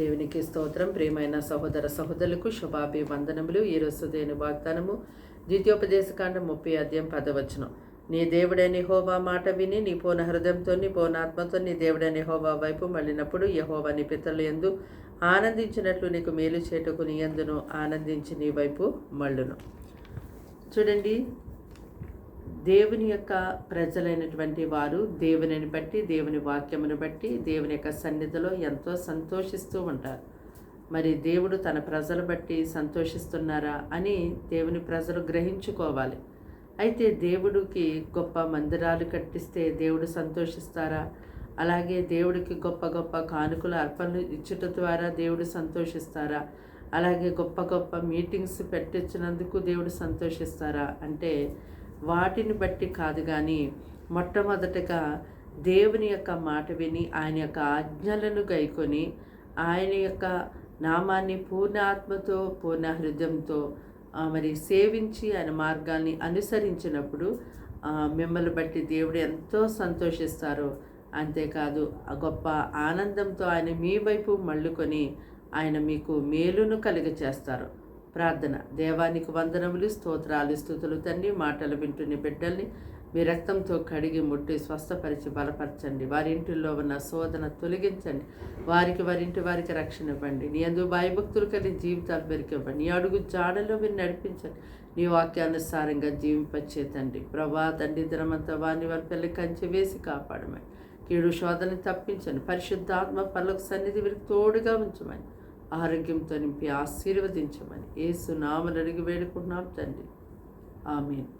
దేవునికి స్తోత్రం. ప్రియమైన సహోదర సహోదరులకు శుభాభి వందనములు ఈ దేని వాగ్దానము ద్వితీయోపదేశకాండం ముప్పై అధ్యాయం పదవచనం నీ దేవుడైన హోవా మాట విని నీ పూర్ణ హృదయంతో నీ పూర్ణ నీ దేవుడైన హోవా వైపు మళ్ళినప్పుడు యహోవా నీ పితరులు ఎందు ఆనందించినట్లు నీకు మేలు చేటుకు నీ ఎందును ఆనందించి నీ వైపు మళ్ళును. చూడండి దేవుని యొక్క ప్రజలైనటువంటి వారు దేవునిని బట్టి దేవుని వాక్యమును బట్టి దేవుని యొక్క సన్నిధిలో ఎంతో సంతోషిస్తూ ఉంటారు. మరి దేవుడు తన ప్రజలు బట్టి సంతోషిస్తున్నారా అని దేవుని ప్రజలు గ్రహించుకోవాలి. అయితే దేవుడికి గొప్ప మందిరాలు కట్టిస్తే దేవుడు సంతోషిస్తారా? అలాగే దేవుడికి గొప్ప గొప్ప కానుకల అర్పణలు ఇచ్చుట ద్వారా దేవుడు సంతోషిస్తారా? అలాగే గొప్ప గొప్ప మీటింగ్స్ పెట్టించినందుకు దేవుడు సంతోషిస్తారా? అంటే వాటిని బట్టి కాదు కానీ మొట్టమొదటగా దేవుని యొక్క మాట విని ఆయన యొక్క ఆజ్ఞలను గైకొని ఆయన యొక్క నామాన్ని పూర్ణ ఆత్మతో పూర్ణ హృదయంతో మరి సేవించి ఆయన మార్గాల్ని అనుసరించినప్పుడు మిమ్మల్ని బట్టి దేవుడు ఎంతో సంతోషిస్తారు అంతేకాదు గొప్ప ఆనందంతో ఆయన మీ వైపు మళ్ళుకొని ఆయన మీకు మేలును కలిగచేస్తారు. ప్రార్థన. దేవానికి వందనములు స్తోత్రాలు స్థుతులు తండ్రి మాటలు వింటున్న బిడ్డల్ని మీ రక్తంతో కడిగి ముట్టి స్వస్థపరిచి బలపరచండి. వారి ఇంటిలో ఉన్న శోధన తొలగించండి. వారికి వారి ఇంటి వారికి రక్షణ ఇవ్వండి. నీ అందు భయభక్తులు కలిగి జీవితాలు పెరికివ్వండి నీ అడుగు జాడలో మీరు నడిపించండి. నీ వాక్యానుసారంగా జీవింపచేతండి ప్రభా తండ్రి దినమంతా వారిని వారి పిల్లలు కంచె వేసి కాపాడమని. కీడు శోధన తప్పించండి. పరిశుద్ధాత్మ పనులకు సన్నిధి వీరికి తోడుగా ఉంచమని. ఆరోగ్యంతో నింపి ఆశీర్వదించమని ఏసు నామలు అడిగి వేడుకుంటున్నాం తండ్రి. ఆమెను.